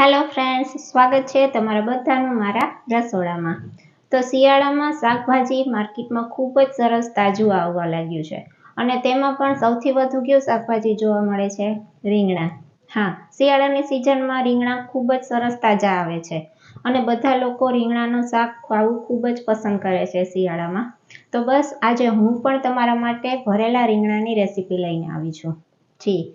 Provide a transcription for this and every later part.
Hello friends સ્વાગત છે તમારા બધાનું મારા રસોડામાં. તો શિયાળામાં શાકભાજી માર્કેટમાં ખૂબ જ સરસ તાજું આવવા લાગ્યું છે. અને તેમાં પણ સૌથી વધુ કયું શાકભાજી જોવા મળે છે? રીંગણા. હા, શિયાળાની સિઝનમાં રીંગણા ખૂબ જ સરસ તાજા આવે છે. અને બધા લોકો રીંગણાનું શાક ખાવું ખૂબ જ પસંદ કરે છે શિયાળામાં. તો બસ, આજે હું પણ તમારા માટે ભરેલા રીંગણાની રેસીપી લઈને આવી છું. જી.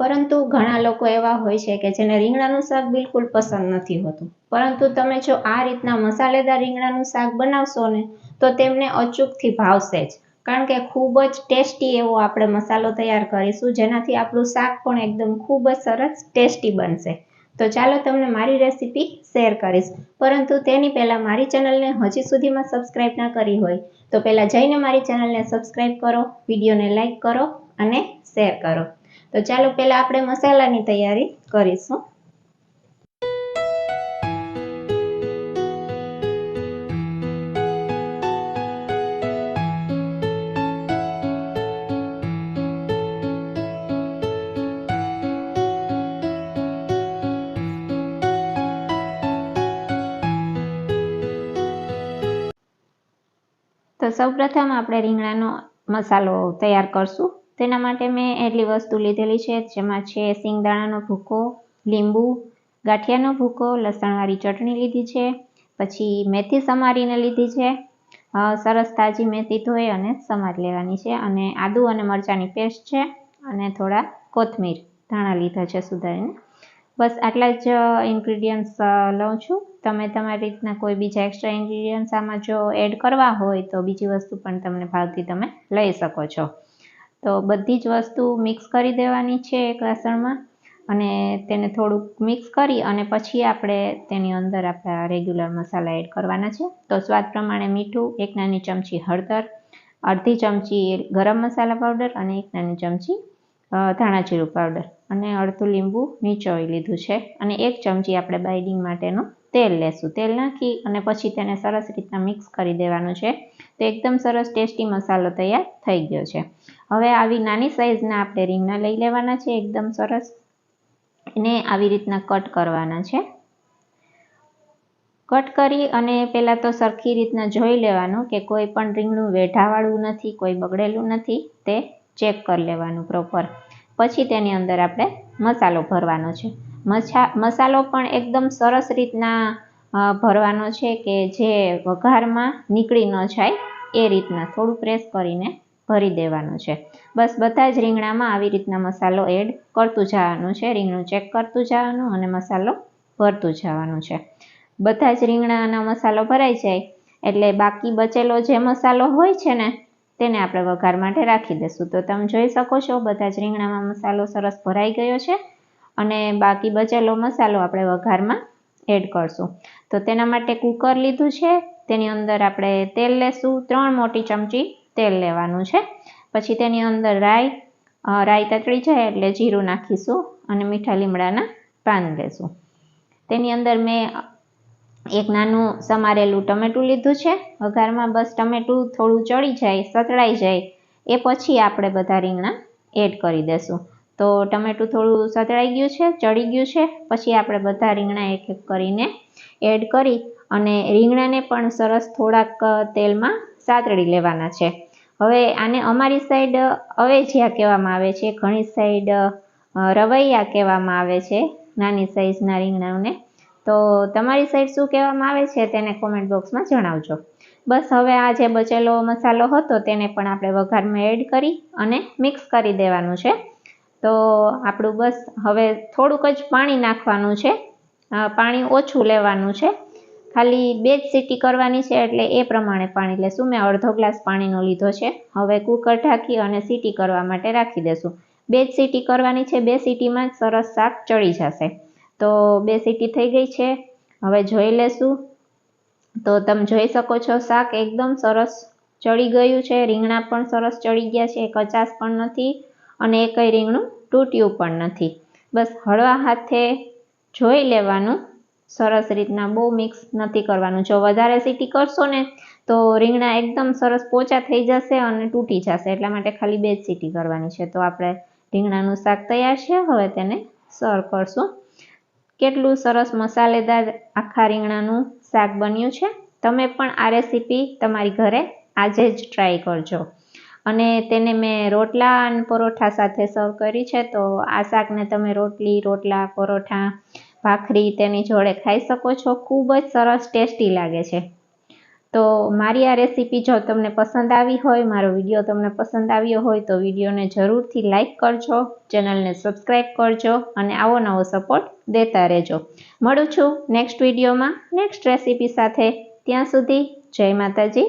પરંતુ ઘણા લોકો એવા હોય છે કે જેને રીંગણાનું શાક બિલકુલ પસંદ નથી હોતું. પરંતુ તમે જો આ રીતના મસાલેદાર રીંગણાનું શાક બનાવશો ને, તો તેમને અચૂકથી ભાવશે જ. કારણ કે ખૂબ જ ટેસ્ટી એવો આપણે મસાલો તૈયાર કરીશું, જેનાથી આપણું શાક પણ એકદમ ખૂબ જ સરસ ટેસ્ટી બનશે. તો ચાલો તમને મારી રેસીપી શેર કરીશ. પરંતુ તેની પહેલાં મારી ચેનલને હજી સુધીમાં સબસ્ક્રાઈબ ના કરી હોય, તો પહેલાં જઈને મારી ચેનલને સબસ્ક્રાઇબ કરો, વિડીયોને લાઇક કરો અને શેર કરો. તો ચાલો પહેલાં આપણે મસાલાની તૈયારી કરીશું. તો સૌપ્રથમ આપણે રીંગણાનો મસાલો તૈયાર કરશું. તેના માટે મેં એટલી વસ્તુ લીધેલી છે, જેમાં છે સિંગદાણાનો ભૂકો, લીંબુ, ગાંઠિયાનો ભૂકો, લસણવાળી ચટણી લીધી છે, પછી મેથી સમારીને લીધી છે. સરસ તાજી મેથી ધોઈ અને સમારી લેવાની છે અને આદુ અને મરચાંની પેસ્ટ છે અને થોડા કોથમીર ધાણા લીધા છે સુધારીને. બસ આટલા જ ઇન્ગ્રીડિયન્ટ્સ લઉં છું. તમે તમારી રીતના કોઈ બીજા એક્સ્ટ્રા ઇન્ગ્રીડિયન્ટ્સ આમાં જો એડ કરવા હોય તો બીજી વસ્તુ પણ તમને ભાવથી તમે લઈ શકો છો. તો બધી જ વસ્તુ મિક્સ કરી દેવાની છે એક વાસણમાં અને તેને થોડુંક મિક્સ કરી અને પછી આપણે તેની અંદર આપણા રેગ્યુલર મસાલા એડ કરવાના છે. તો સ્વાદ પ્રમાણે મીઠું, એક નાની ચમચી હળદર, અડધી ચમચી ગરમ મસાલા પાવડર અને એક નાની ચમચી ધાણા જીરું પાવડર અને અડધું લીંબુ નીચોવી લીધું છે. અને એક ચમચી આપણે બાઇડિંગ માટેનું તેલ લેશું. તેલ નાખી અને પછી તેને સરસ રીતના મિક્સ કરી દેવાનું છે. તો એકદમ સરસ ટેસ્ટી મસાલો તૈયાર થઈ ગયો છે. હવે આવી નાની સાઇઝના આપણે રીંગણા લઈ લેવાના છે. એકદમ સરસ. એને આવી રીતના કટ કરવાના છે. કટ કરી અને પહેલાં તો સરખી રીતના જોઈ લેવાનું કે કોઈ પણ રીંગણું વેઢાવાળું નથી, કોઈ બગડેલું નથી. તે ચેક કરી લેવાનું પ્રોપર પછી તેની અંદર આપણે મસાલો ભરવાનો છે. મસાલો પણ એકદમ સરસ રીતના ભરવાનો છે કે જે વઘારમાં નીકળી ન જાય, એ રીતના થોડું પ્રેસ કરીને ભરી દેવાનું છે. બસ બધા જ રીંગણામાં આવી રીતના મસાલો એડ કરતું જવાનું છે. રીંગણું ચેક કરતું જવાનું અને મસાલો ભરતું જવાનું છે. બધા જ રીંગણાનો મસાલો ભરાઈ જાય, એટલે બાકી બચેલો જે મસાલો હોય છે ને, તેને આપણે વઘાર માટે રાખી દઈશું. તો તમે જોઈ શકો છો, બધા જ રીંગણામાં મસાલો સરસ ભરાઈ ગયો છે. અને બાકી બચેલો મસાલો આપણે વઘારમાં એડ કરશું. તો તેના માટે કુકર લીધું છે. તેની અંદર આપણે તેલ લેશું. ત્રણ મોટી ચમચી તેલ લેવાનું છે. પછી તેની અંદર રાઈ રાઈ તતળી જાય એટલે જીરું નાખીશું અને મીઠા લીમડાના પાન લેશું. તેની અંદર મેં એક નાનું સમારેલું ટમેટું લીધું છે. વઘારમાં બસ ટમેટું થોડું ચડી જાય, સતળાઈ જાય, એ પછી આપણે બધા રીંગણા એડ કરી દેશું. તો ટમેટું થોડું સતળાઈ ગયું છે, ચડી ગયું છે. પછી આપણે બધા રીંગણા એક એક કરીને એડ કરી અને રીંગણાને પણ સરસ થોડાક તેલમાં સાતળી લેવાના છે. હવે આને અમારી સાઈડ અવેજિયા કહેવામાં આવે છે, ઘણી સાઈડ રવૈયા કહેવામાં આવે છે, નાની સાઈઝના રીંગણાઓને. તો તમારી સાઈડ શું કહેવામાં આવે છે તેને કોમેન્ટ બોક્સમાં જણાવજો. બસ હવે આ જે બચેલો મસાલો હતો તેને પણ આપણે વઘારમાં એડ કરી અને મિક્સ કરી દેવાનું છે. તો આપણું બસ હવે થોડુંક જ પાણી નાખવાનું છે. પાણી ઓછું લેવાનું છે. ખાલી બે જ સીટી કરવાની છે એટલે એ પ્રમાણે પાણી લેશું. મેં અડધો ગ્લાસ પાણીનો લીધો છે. હવે કુકર ઢાંકી અને સીટી કરવા માટે રાખી દેશું. બે જ સીટી કરવાની છે. બે સીટીમાં જ સરસ શાક ચડી જશે. તો બે સીટી થઈ ગઈ છે. હવે જોઈ લેશું. તો તમે જોઈ શકો છો, શાક એકદમ સરસ ચડી ગયું છે. રીંગણા પણ સરસ ચડી ગયા છે. કચાસ પણ નથી. અને એ કંઈ રીંગણું? તૂટ્યું પણ નથી. બસ હળવા હાથે જોઈ લેવાનું. સરસ રીતના બહુ મિક્સ નથી કરવાનું. જો વધારે સીટી કરશો ને, તો રીંગણા એકદમ સરસ પોચા થઈ જશે અને તૂટી જશે. એટલા માટે ખાલી બે જ સીટી કરવાની છે. તો આપણે રીંગણાનું શાક તૈયાર છે. હવે તેને સર્વ કરશું. કેટલું સરસ મસાલેદાર આખા રીંગણાનું શાક બન્યું છે. તમે પણ આ રેસીપી તમારી ઘરે આજે જ ટ્રાય કરજો. અને તેને મેં રોટલા અને પરોઠા સાથે સર્વ કરી છે, તો આ શાકને તમે રોટલી, રોટલા, પરોઠા, ભાખરી તેની જોડે ખાઈ શકો છો. ખૂબ જ સરસ ટેસ્ટી લાગે છે. તો મારી આ રેસીપી જો તમને પસંદ આવી હોય, મારો વીડિયો તમને પસંદ આવ્યો હોય, તો વિડીયોને જરૂરથી લાઇક કરજો, ચેનલને સબસ્ક્રાઈબ કરજો અને આવો નવો સપોર્ટ દેતા રહેજો. મળું છું નેક્સ્ટ વિડીયોમાં નેક્સ્ટ રેસીપી સાથે. ત્યાં સુધી જય માતાજી.